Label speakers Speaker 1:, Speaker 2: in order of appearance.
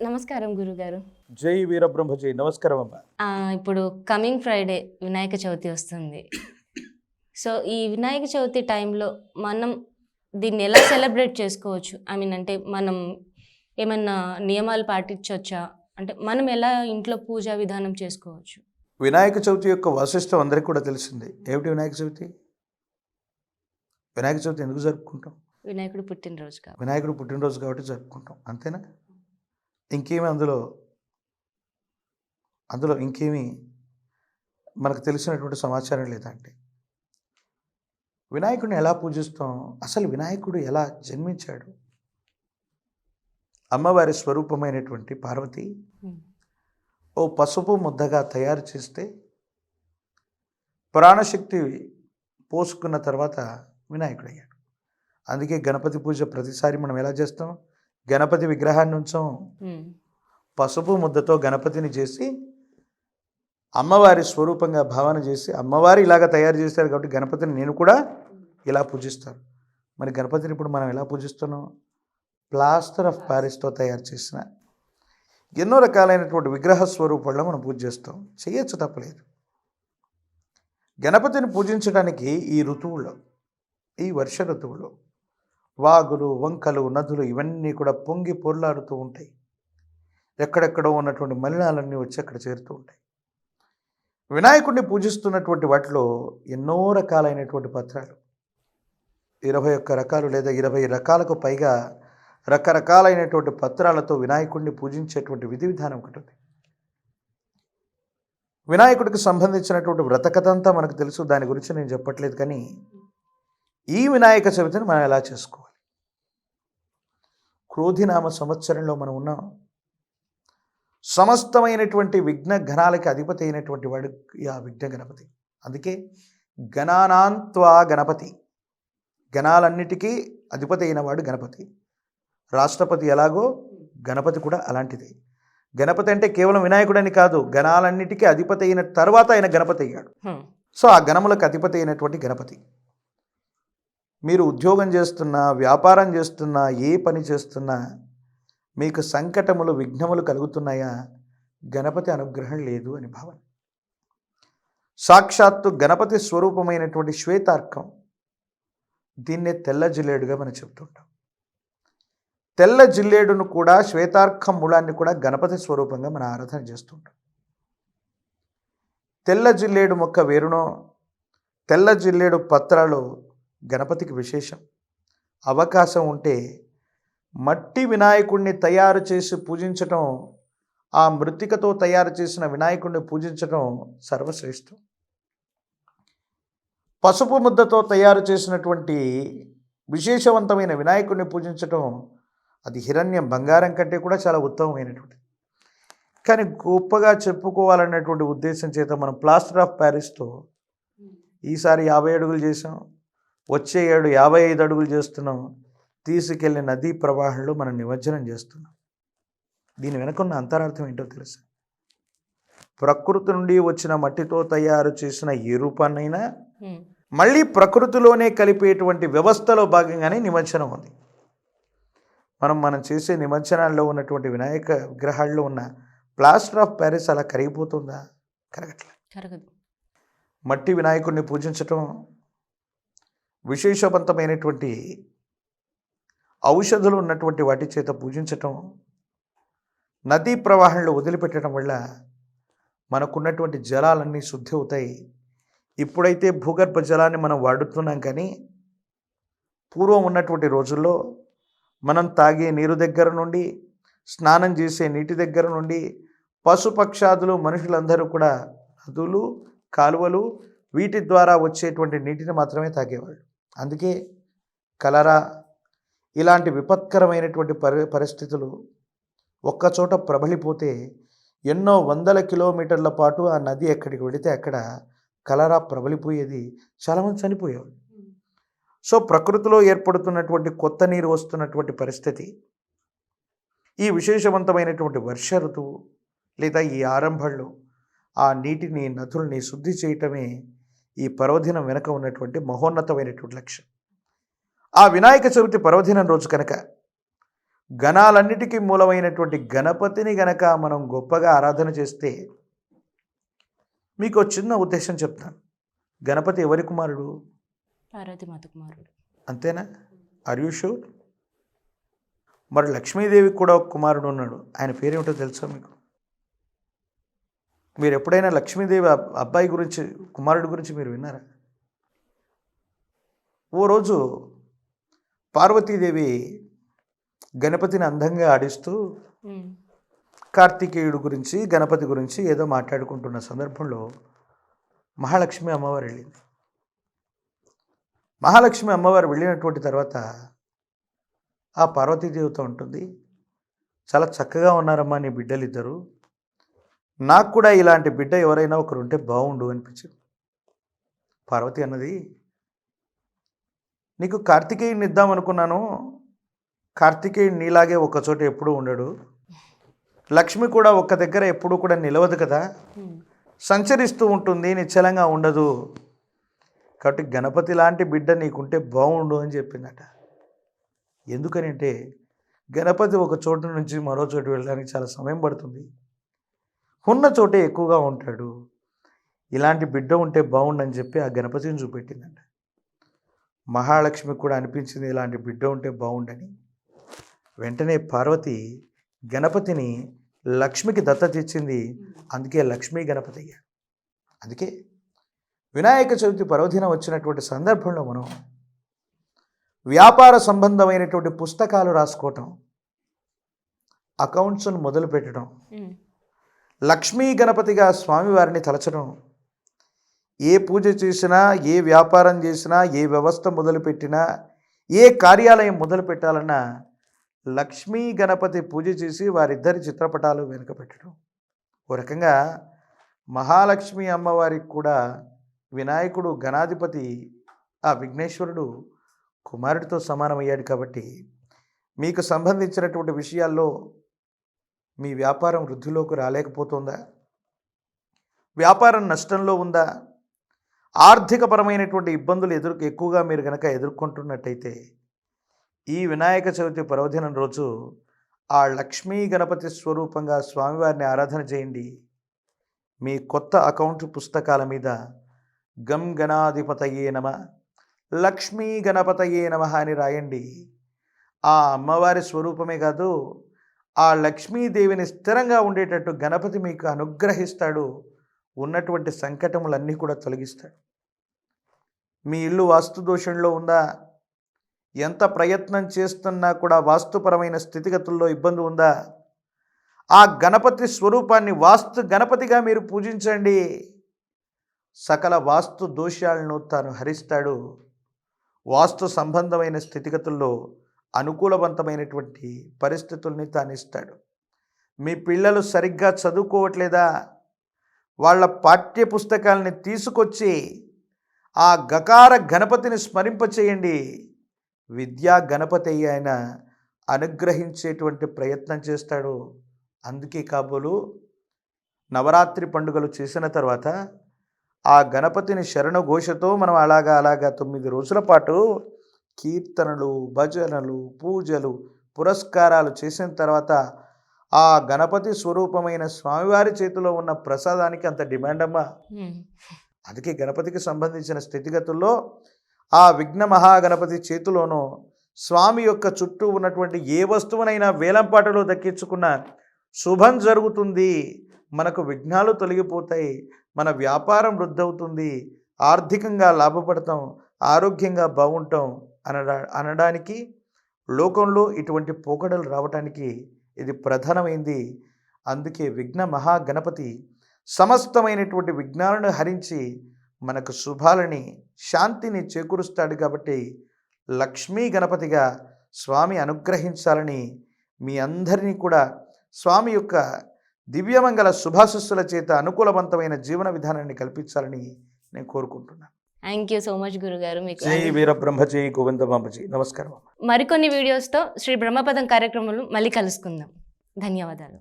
Speaker 1: నమస్కారం గురుగారు.
Speaker 2: జై వీరబ్రహ్మ జై నమస్కారం అమ్మా.
Speaker 1: ఇప్పుడు కమింగ్ ఫ్రైడే వినాయక చవితి వస్తుంది. సో ఈ వినాయక చవితి టైంలో మనం దీన్ని ఎలా సెలబ్రేట్ చేసుకోవచ్చు? ఐ మీన్ అంటే మనం ఏమన్నా నియమాలు పాటించవచ్చా అంటే మనం ఎలా ఇంట్లో పూజా విధానం చేసుకోవచ్చు?
Speaker 2: వినాయక చవితి యొక్క వశిష్టం అందరికీ కూడా తెలిసిందే. ఏమిటి వినాయక చవితి? వినాయక చవితి ఎందుకు జరుపుకుంటాం?
Speaker 1: వినాయకుడు పుట్టినరోజు కాబట్టి.
Speaker 2: వినాయకుడు పుట్టినరోజు కాబట్టి జరుపుకుంటాం. అంతేనా? ఇంకేమి అందులో? అందులో ఇంకేమి మనకు తెలిసినటువంటి సమాచారం లేదంటే వినాయకుడిని ఎలా పూజిస్తాం? అసలు వినాయకుడు ఎలా జన్మించాడు? అమ్మవారి స్వరూపమైనటువంటి పార్వతి. ఓ పసుపు ముద్దగా తయారు చేస్తే ప్రాణశక్తి పోసుకున్న తర్వాత వినాయకుడు అయ్యాడు అందుకే గణపతి పూజ ప్రతిసారి మనం ఎలా చేస్తాం? గణపతి విగ్రహాన్ని ఉంచాం. పసుపు ముద్దతో గణపతిని చేసి అమ్మవారి స్వరూపంగా భావన చేసి అమ్మవారి ఇలాగ తయారు చేశారు కాబట్టి గణపతిని నేను కూడా ఇలా పూజిస్తాను మరి గణపతిని ఇప్పుడు మనం ఎలా పూజిస్తున్నాం? ప్లాస్టర్ ఆఫ్ ప్యారిస్తో తయారు చేసిన ఎన్నో రకాలైనటువంటి విగ్రహ స్వరూపాల్లో మనం పూజ చేస్తాం. చేయొచ్చు తప్పలేదు. గణపతిని పూజించడానికి ఈ ఋతువుల్లో ఈ వర్ష ఋతువులో వాగులు వంకలు నదులు ఇవన్నీ కూడా పొంగి పొర్లాడుతూ ఉంటాయి. ఎక్కడెక్కడో ఉన్నటువంటి మలినాలన్నీ వచ్చి అక్కడ చేరుతూ ఉంటాయి. వినాయకుడిని పూజిస్తున్నటువంటి వాటిలో ఎన్నో రకాలైనటువంటి పత్రాలు. ఇరవై ఒక్క రకాలు లేదా ఇరవై రకాలకు పైగా రకరకాలైనటువంటి పత్రాలతో వినాయకుడిని పూజించేటువంటి విధి విధానం ఒకటి ఉంది. వినాయకుడికి సంబంధించినటువంటి వ్రతకథంతా మనకు తెలుసు దాని గురించి నేను చెప్పట్లేదు కానీ ఈ వినాయక చవితిని మనం ఎలా చేసుకోవాలి? క్రోధినామ సంవత్సరంలో మనం ఉన్నాం. సమస్తమైనటువంటి విఘ్న గణాలకి అధిపతి అయినటువంటి వాడు ఆ విఘ్న గణపతి. అందుకే గణానాంత్వా గణపతి. గణాలన్నిటికీ అధిపతి అయిన వాడు గణపతి. రాష్ట్రపతి ఎలాగో గణపతి కూడా అలాంటిది. గణపతి అంటే కేవలం వినాయకుడని కాదు గణాలన్నిటికీ అధిపతి అయిన తర్వాత ఆయన గణపతి అయ్యాడు. సో ఆ గణములకు అధిపతి అయినటువంటి గణపతి. మీరు ఉద్యోగం చేస్తున్నా వ్యాపారం చేస్తున్నా ఏ పని చేస్తున్నా మీకు సంకటములు విఘ్నములు కలుగుతున్నాయా? గణపతి అనుగ్రహం లేదు అని భావన. సాక్షాత్తు గణపతి స్వరూపమైనటువంటి శ్వేతార్కం దీన్నే తెల్ల జిల్లేడుగా మనం చెప్తుంటాం. తెల్ల జిల్లేడును కూడా శ్వేతార్కం మూలాన్ని కూడా గణపతి స్వరూపంగా మనం ఆరాధన చేస్తుంటాం. తెల్ల జిల్లేడు మొక్క వేరునో తెల్ల జిల్లేడు పత్రాలు గణపతికి విశేషం. అవకాశం ఉంటే మట్టి వినాయకుడిని తయారు చేసి పూజించటం ఆ మృతికతో తయారు చేసిన వినాయకుడిని పూజించటం సర్వశ్రేష్టం. పసుపు ముద్దతో తయారు చేసినటువంటి విశేషవంతమైన వినాయకుడిని పూజించటం అది హిరణ్యం బంగారం కంటే కూడా చాలా ఉత్తమమైనటువంటిది. కానీ గొప్పగా చెప్పుకోవాలన్నటువంటి ఉద్దేశం చేత మనం ప్లాస్టర్ ఆఫ్ ప్యారిస్తో ఈసారి యాభై అడుగులు చేసాం వచ్చే ఏడు యాభై ఐదు అడుగులు చేస్తున్నాం తీసుకెళ్ళి నదీ ప్రవాహంలో మనం నిమజ్జనం చేస్తున్నాం. దీని వెనుకున్న అంతరార్థం ఏంటో తెలుసా? ప్రకృతి నుండి వచ్చిన మట్టితో తయారు చేసిన ఏ రూపాన్నైనా మళ్ళీ ప్రకృతిలోనే కలిపేటువంటి వ్యవస్థలో భాగంగానే నిమజ్జనం ఉంది. మనం మనం చేసే నిమజ్జనాల్లో ఉన్నటువంటి వినాయక విగ్రహాల్లో ఉన్న ప్లాస్టర్ ఆఫ్ ప్యారిస్ అలా కరిగిపోతుందా? కరగట్లేదు మట్టి వినాయకుడిని పూజించటం విశేషవంతమైనటువంటి ఔషధులు ఉన్నటువంటి వాటి చేత పూజించటం నదీ ప్రవాహంలో వదిలిపెట్టడం వల్ల మనకున్నటువంటి జలాలన్నీ శుద్ధి అవుతాయి. ఇప్పుడైతే భూగర్భ జలాన్ని మనం వాడుతున్నాం కానీ పూర్వం ఉన్నటువంటి రోజుల్లో మనం తాగే నీరు దగ్గర నుండి స్నానం చేసే నీటి దగ్గర నుండి పశుపక్షాదులు మనుషులందరూ కూడా నదులు కాలువలు వీటి ద్వారా వచ్చేటువంటి నీటిని మాత్రమే తాగేవాళ్ళు. అందుకే కలరా ఇలాంటి విపత్కరమైనటువంటి పరి పరిస్థితులు ఒక్కచోట ప్రబలిపోతే ఎన్నో వందల కిలోమీటర్ల పాటు ఆ నది ఎక్కడికి వెళితే అక్కడ కలరా ప్రబలిపోయేది చాలామంది చనిపోయేవారు సో ప్రకృతిలో ఏర్పడుతున్నటువంటి కొత్త నీరు వస్తున్నటువంటి పరిస్థితి ఈ విశేషవంతమైనటువంటి వర్ష ఋతువు లేదా ఈ ఆరంభంలో ఆ నీటిని నదుల్ని శుద్ధి చేయటమే ఈ పర్వదినం వెనక ఉన్నటువంటి మహోన్నతమైనటువంటి లక్ష్యం. ఆ వినాయక చవితి పర్వదినం రోజు కనుక గణాలన్నిటికీ మూలమైనటువంటి గణపతిని గనక మనం గొప్పగా ఆరాధన చేస్తే మీకు చిన్న ఉద్దేశం చెప్తాను. గణపతి ఎవరి కుమారుడు?
Speaker 1: కుమారుడు.
Speaker 2: అంతేనా? ఆర్ యూ షూర్ మరి లక్ష్మీదేవికి కూడా ఒక కుమారుడు ఉన్నాడు. ఆయన పేరేమిటో తెలుసా మీకు? మీరు ఎప్పుడైనా లక్ష్మీదేవి అబ్- అబ్బాయి గురించి కుమారుడి గురించి మీరు విన్నారా? ఓ రోజు పార్వతీదేవి గణపతిని అందంగా ఆడిస్తూ. కార్తికేయుడు గురించి గణపతి గురించి ఏదో మాట్లాడుకుంటున్న సందర్భంలో మహాలక్ష్మి అమ్మవారు వెళ్ళింది. మహాలక్ష్మి అమ్మవారు వెళ్ళినటువంటి తర్వాత ఆ పార్వతీదేవితో ఉంటుంది చాలా చక్కగా ఉన్నారమ్మా నీ బిడ్డలు ఇద్దరు నాకు కూడా ఇలాంటి బిడ్డ ఎవరైనా ఒకరు ఉంటే బాగుండు అనిపించింది. పార్వతి అన్నది నీకు కార్తికేయుని ఇద్దాం అనుకున్నాను కార్తికేయుడు నీలాగే ఒక చోట ఎప్పుడూ ఉండడు. లక్ష్మి కూడా ఒక్క దగ్గర ఎప్పుడూ కూడా నిలవదు కదా. సంచరిస్తూ ఉంటుంది నిశ్చలంగా ఉండదు. కాబట్టి గణపతి లాంటి బిడ్డ నీకుంటే బాగుండు అని చెప్పిందట. ఎందుకని అంటే గణపతి ఒక చోటు నుంచి మరో చోటు వెళ్ళడానికి చాలా సమయం పడుతుంది. ఉన్న చోటే ఎక్కువగా ఉంటాడు. ఇలాంటి బిడ్డ ఉంటే బాగుండని చెప్పి ఆ గణపతిని చూపెట్టిందంట. మహాలక్ష్మి కూడా అనిపించింది ఇలాంటి బిడ్డ ఉంటే బాగుండని వెంటనే పార్వతి గణపతిని లక్ష్మికి దత్తత ఇచ్చింది అందుకే లక్ష్మీ గణపతి అయ్యాడు అందుకే వినాయక చవితి పర్వదినం వచ్చినటువంటి సందర్భంలో మనం వ్యాపార సంబంధమైనటువంటి పుస్తకాలు రాసుకోవటం అకౌంట్స్ను మొదలు పెట్టడం లక్ష్మీ గణపతిగా స్వామివారిని తలచడం. ఏ పూజ చేసినా ఏ వ్యాపారం చేసినా ఏ వ్యవస్థ మొదలుపెట్టినా ఏ కార్యాలయం మొదలు పెట్టాలన్నా లక్ష్మీ గణపతి పూజ చేసి వారిద్దరి చిత్రపటాలు వెనుక పెట్టడం ఓ రకంగా మహాలక్ష్మి అమ్మవారికి కూడా వినాయకుడు గణాధిపతి ఆ విఘ్నేశ్వరుడు కుమారుడితో సమానమయ్యాడు కాబట్టి మీకు సంబంధించినటువంటి విషయాల్లో మీ వ్యాపారం వృద్ధిలోకి రాలేకపోతుందా? వ్యాపారం నష్టంలో ఉందా? ఆర్థికపరమైనటువంటి ఇబ్బందులు ఎదురు ఎక్కువగా మీరు కనుక ఎదుర్కొంటున్నట్టయితే ఈ వినాయక చవితి పర్వదినం రోజు ఆ లక్ష్మీ గణపతి స్వరూపంగా స్వామివారిని ఆరాధన చేయండి. మీ కొత్త అకౌంట్ పుస్తకాల మీద గం గణాధిపతయే నమ లక్ష్మీ గణపతయే నమ అని రాయండి. ఆ అమ్మవారి స్వరూపమే కాదు ఆ లక్ష్మీదేవిని స్థిరంగా ఉండేటట్టు గణపతి మీకు అనుగ్రహిస్తాడు. ఉన్నటువంటి సంకటములన్నీ కూడా తొలగిస్తాడు. మీ ఇల్లు వాస్తు దోషంలో ఉందా? ఎంత ప్రయత్నం చేస్తున్నా కూడా వాస్తుపరమైన స్థితిగతుల్లో ఇబ్బంది ఉందా? ఆ గణపతి స్వరూపాన్ని వాస్తు గణపతిగా మీరు పూజించండి. సకల వాస్తు దోషాలను తాను హరిస్తాడు. వాస్తు సంబంధమైన స్థితిగతుల్లో అనుకూలవంతమైనటువంటి పరిస్థితుల్ని తాను ఇస్తాడు మీ పిల్లలు సరిగ్గా చదువుకోవట్లేదా? వాళ్ళ పాఠ్య పుస్తకాలని తీసుకొచ్చి ఆ గకార గణపతిని స్మరింపచేయండి విద్యా గణపతి ఆయన అనుగ్రహించేటువంటి ప్రయత్నం చేస్తాడు. అందుకే కాబోలు నవరాత్రి పండుగలు చేసిన తర్వాత ఆ గణపతిని శరణ ఘోషతో మనం అలాగా అలాగా తొమ్మిది రోజుల పాటు కీర్తనలు భజనలు పూజలు పురస్కారాలు చేసిన తర్వాత ఆ గణపతి స్వరూపమైన స్వామివారి చేతిలో ఉన్న ప్రసాదానికి అంత డిమాండ్ అమ్మా. అందుకే గణపతికి సంబంధించిన స్థితిగతుల్లో ఆ విఘ్న మహాగణపతి చేతిలోనూ స్వామి యొక్క చుట్టూ ఉన్నటువంటి ఏ వస్తువునైనా వేలంపాటలో దక్కించుకున్న శుభం జరుగుతుంది మనకు విఘ్నాలు తొలగిపోతాయి మన వ్యాపారం వృద్ధవుతుంది ఆర్థికంగా లాభపడతాం ఆరోగ్యంగా బాగుంటాం అనడా అనడానికి లోకంలో ఇటువంటి పోకడలు రావటానికి ఇది ప్రధానమైంది. అందుకే విఘ్న మహాగణపతి సమస్తమైనటువంటి విఘ్నాలను హరించి మనకు శుభాలని శాంతిని చేకూరుస్తాడు కాబట్టి లక్ష్మీ గణపతిగా స్వామి అనుగ్రహించాలని మీ అందరినీ కూడా స్వామి యొక్క దివ్యమంగళ శుభాశస్సుల చేత అనుకూలవంతమైన జీవన విధానాన్ని కల్పించాలని నేను కోరుకుంటున్నాను.
Speaker 1: థ్యాంక్ యూ సో మచ్ గురుగారు మీకు
Speaker 2: జై వీరబ్రహ్మ జై గోవిందమాంబజీ నమస్కారం.
Speaker 1: మరికొన్ని వీడియోస్తో శ్రీ బ్రహ్మపదం కార్యక్రమంలో మళ్ళీ కలుసుకుందాం. ధన్యవాదాలు.